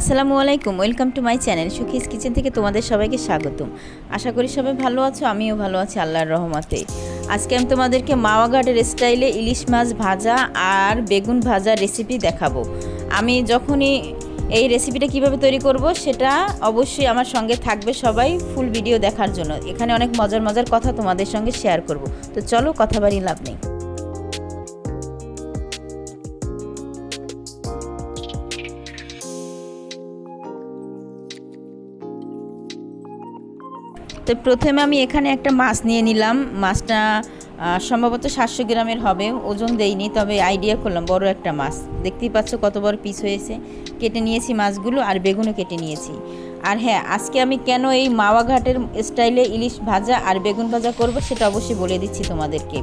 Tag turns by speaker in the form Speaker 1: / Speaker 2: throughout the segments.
Speaker 1: আসসালামু আলাইকুম, welcome to my channel Sukhi's kitchen থেকে তোমাদের সবাইকে স্বাগতম। আশা করি সবাই ভালো আছো, আমিও ভালো আছি আল্লাহর রহমতে। আজকে আমি তোমাদেরকে মাওয়াঘাটের স্টাইলে ইলিশ মাছ ভাজা আর বেগুন ভাজা রেসিপি দেখাবো। আমি যখনই এই রেসিপিটা কীভাবে তৈরি করব, সেটা অবশ্যই আমার সঙ্গে থাকবে সবাই ফুল ভিডিও দেখার জন্য। এখানে অনেক মজার মজার কথা তোমাদের সঙ্গে শেয়ার করব। তো চলো কথা বাড়ি লাভ নেই। তো প্রথমে আমি এখানে একটা মাছ নিয়ে নিলাম। মাছটা সম্ভবত সাতশো গ্রামের হবে। ওজন দেইনি, তবে আইডিয়া করলাম বড় একটা মাছ। দেখতেই পাচ্ছ কত বড় পিস হয়েছে। কেটে নিয়েছি মাছগুলো আর বেগুনও কেটে নিয়েছি। আর হ্যাঁ আজকে আমি কেন এই মাওয়া ঘাটের স্টাইলে ইলিশ ভাজা আর বেগুন ভাজা করব সেটা অবশ্যই বলে দিচ্ছি তোমাদেরকে।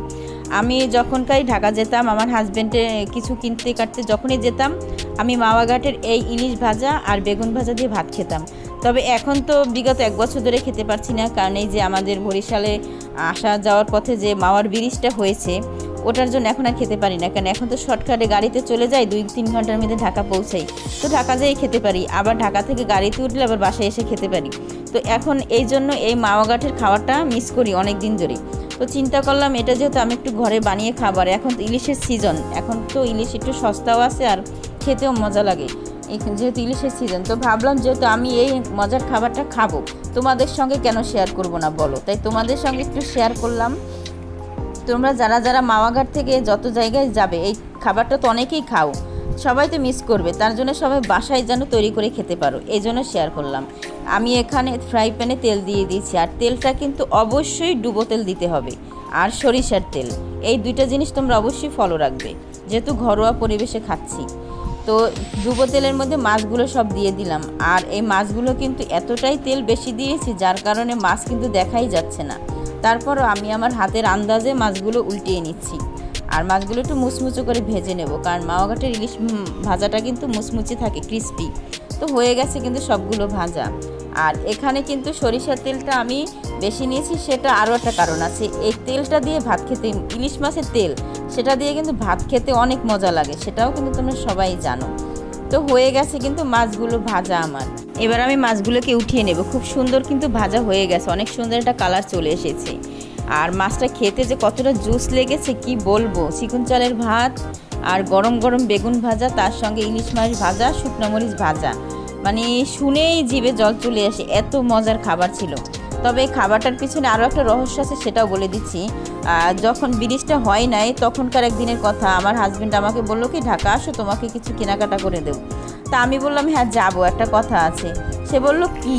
Speaker 1: আমি যখনকাই ঢাকা যেতাম, আমার হাজব্যান্ডে কিছু কিনতে কাটতে যখনই যেতাম, আমি মাওয়া ঘাটের এই ইলিশ ভাজা আর বেগুন ভাজা দিয়ে ভাত খেতাম। তবে এখন তো বিগত এক বছর ধরে খেতে পারছি না, কারণ এই যে আমাদের বরিশালে আসা যাওয়ার পথে যে মাওয়ার ব্রিজটা হয়েছে, ওটার জন্য এখন আর খেতে পারি না। কারণ এখন তো শর্টকাটে গাড়িতে চলে যাই, দুই, তিন ঘণ্টার মধ্যে ঢাকা পৌঁছাই। তো ঢাকা যেয়ে খেতে পারি, আবার ঢাকা থেকে গাড়িতে উঠলে আবার বাসায় এসে খেতে পারি। তো এখন এই জন্য এই মাওয়াঘাটের খাবারটা মিস করি অনেক দিন ধরে। তো চিন্তা করলাম এটা যেহেতু আমি একটু ঘরে বানিয়ে খাবার এখন তো ইলিশের সিজন এখন তো ইলিশ একটু সস্তাও আছে আর খেতেও মজা লাগে। যেহেতু ইলিশের সিজন তো ভাবলাম যেহেতু আমি এই মজার খাবারটা খাব, তোমাদের সঙ্গে কেন শেয়ার করব না বলো? তাই তোমাদের সঙ্গে একটু শেয়ার করলাম। তোমরা যারা যারা মাওয়াঘাট থেকে যত জায়গায় যাবে, এই খাবারটা তো অনেকেই খাও, সবাই তো মিস করবে, তার জন্য সবাই বাসায় যেন তৈরি করে খেতে পারো, এই জন্য শেয়ার করলাম। আমি এখানে ফ্রাই প্যানে তেল দিয়ে দিয়েছি, আর তেলটা কিন্তু অবশ্যই ডুবো তেল দিতে হবে, আর সরিষার তেল, এই দুইটা জিনিস তোমরা অবশ্যই ফলো রাখবে, যেহেতু ঘরোয়া পরিবেশে খাচ্ছি। তো ডুবো তেলের মধ্যে মাছগুলো সব দিয়ে দিলাম। আর এই মাছগুলো কিন্তু এতটাই তেল বেশি দিয়েছি, যার কারণে মাছ কিন্তু দেখাই যাচ্ছে না। তারপরও আমি আমার হাতের আন্দাজে মাছগুলো উল্টিয়ে নিচ্ছি। আর মাছগুলো একটু মুচমুচো করে ভেজে নেব, কারণ মাওয়াঘাটের ইলিশ ভাজাটা কিন্তু মুচমুচে থাকে ক্রিস্পি তো হয়ে গেছে কিন্তু সবগুলো ভাজা। আর এখানে কিন্তু সরিষার তেলটা আমি বেশি নিয়েছি, সেটা আরও একটা কারণ আছে। এই তেলটা দিয়ে ভাত খেতে, ইলিশ মাছের তেল, সেটা দিয়ে কিন্তু ভাত খেতে অনেক মজা লাগে, সেটাও কিন্তু তোমরা সবাই জানো। তো হয়ে গেছে কিন্তু মাছগুলো ভাজা আমার। এবার আমি মাছগুলোকে উঠিয়ে নেব। খুব সুন্দর কিন্তু ভাজা হয়ে গেছে, অনেক সুন্দর একটা কালার চলে এসেছে। আর মাছটা খেতে যে কতটা জুস লেগেছে, কি বলব? চিকুন চালের ভাত আর গরম গরম বেগুন ভাজা, তার সঙ্গে ইলিশ মাছ ভাজা, শুকনো মরিচ ভাজা। মানে শুনেই জিভে জল চলে আসে, এত মজার খাবার ছিল। তবে খাবারটার পিছনে আরও একটা রহস্য আছে সেটাও বলে দিচ্ছি। যখন ব্রিজটা হয় নাই, তখনকার একদিনের কথা, আমার হাজব্যান্ড আমাকে বলল কি, ঢাকা আসো, তোমাকে কিছু কেনাকাটা করে দেবো। তা আমি বললাম হ্যাঁ যাব, একটা কথা আছে। সে বলল, কি?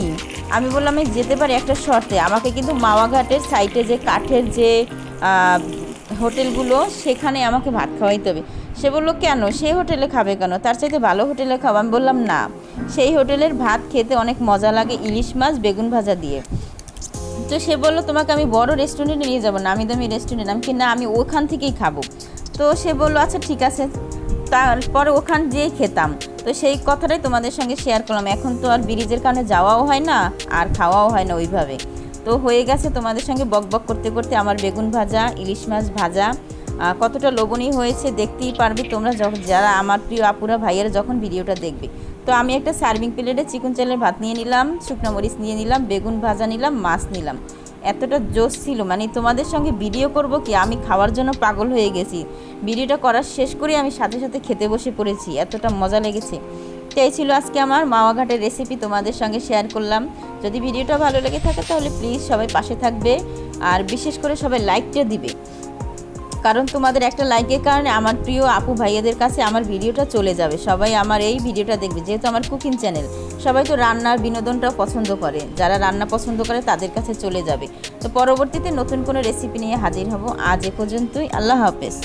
Speaker 1: আমি বললাম আমি যেতে পারি একটা শর্তে, আমাকে কিন্তু মাওয়াঘাটের সাইটে যে কাঠের যে হোটেলগুলো, সেখানে আমাকে ভাত খাওয়াইতে হবে। সে বলল, কেন? সেই হোটেলে খাবে কেন? তার চাইতে ভালো হোটেলে খাব আমি বললাম, না। সেই হোটেলের ভাত খেতে অনেক মজা লাগে ইলিশ মাছ, বেগুন ভাজা দিয়ে। তো সে বলল, তোমাকে আমি বড় রেস্টুরেন্টে নিয়ে যাব নামি দামি রেস্টুরেন্ট আমি কি না আমি ওখান থেকেই খাব। তো সে বলল আচ্ছা ঠিক আছে। তারপরে ওখান যেয়ে খেতাম। তো সেই কথাটাই তোমাদের সঙ্গে শেয়ার করলাম। এখন তো আর ব্রিজের কারণে যাওয়াও হয় না, আর খাওয়াও হয় না ওইভাবে। তো হয়ে গেছে তোমাদের সঙ্গে বক বক করতে করতে আমার বেগুন ভাজা, ইলিশ মাছ ভাজা কতটা লোভনীয় হয়েছে দেখতেই পারবে তোমরা যখন যারা আমার প্রিয় আপুরা, ভাইয়েরা যখন ভিডিওটা দেখবে। তো আমি একটা সার্ভিং প্লেটে চিকন চালের ভাত নিয়ে নিলাম, শুকনো মরিচ নিয়ে নিলাম, বেগুন ভাজা নিলাম, মাছ নিলাম। এতটা জোশ ছিল মানে তোমাদের সঙ্গে ভিডিও করব কি? আমি খাওয়ার জন্য পাগল হয়ে গেছি। ভিডিওটা করার শেষ করে আমি সাথে সাথে খেতে বসে পড়েছি, এতটা মজা লেগেছে। তো এই ছিল আজকে আমার মাওয়াঘাটের রেসিপি তোমাদের সঙ্গে শেয়ার করলাম। যদি ভিডিওটা ভালো লেগে থাকে তাহলে প্লিজ সবাই পাশে থাকবে, আর বিশেষ করে সবাই লাইকটা দিবে। কারণ তোমাদের একটা লাইকের কারণে আমার প্রিয় আপু ভাইয়াদের কাছে আমার ভিডিওটা চলে যাবে। সবাই আমার এই ভিডিওটা দেখবে, যেহেতু আমার কুকিং চ্যানেল সবাই তো রান্নার বিনোদনটাও পছন্দ করে। যারা রান্না পছন্দ করে তাদের কাছে চলে যাবে। তো পরবর্তীতে নতুন কোনো রেসিপি নিয়ে হাজির হব। আজ এ পর্যন্তই। আল্লাহ হাফেজ।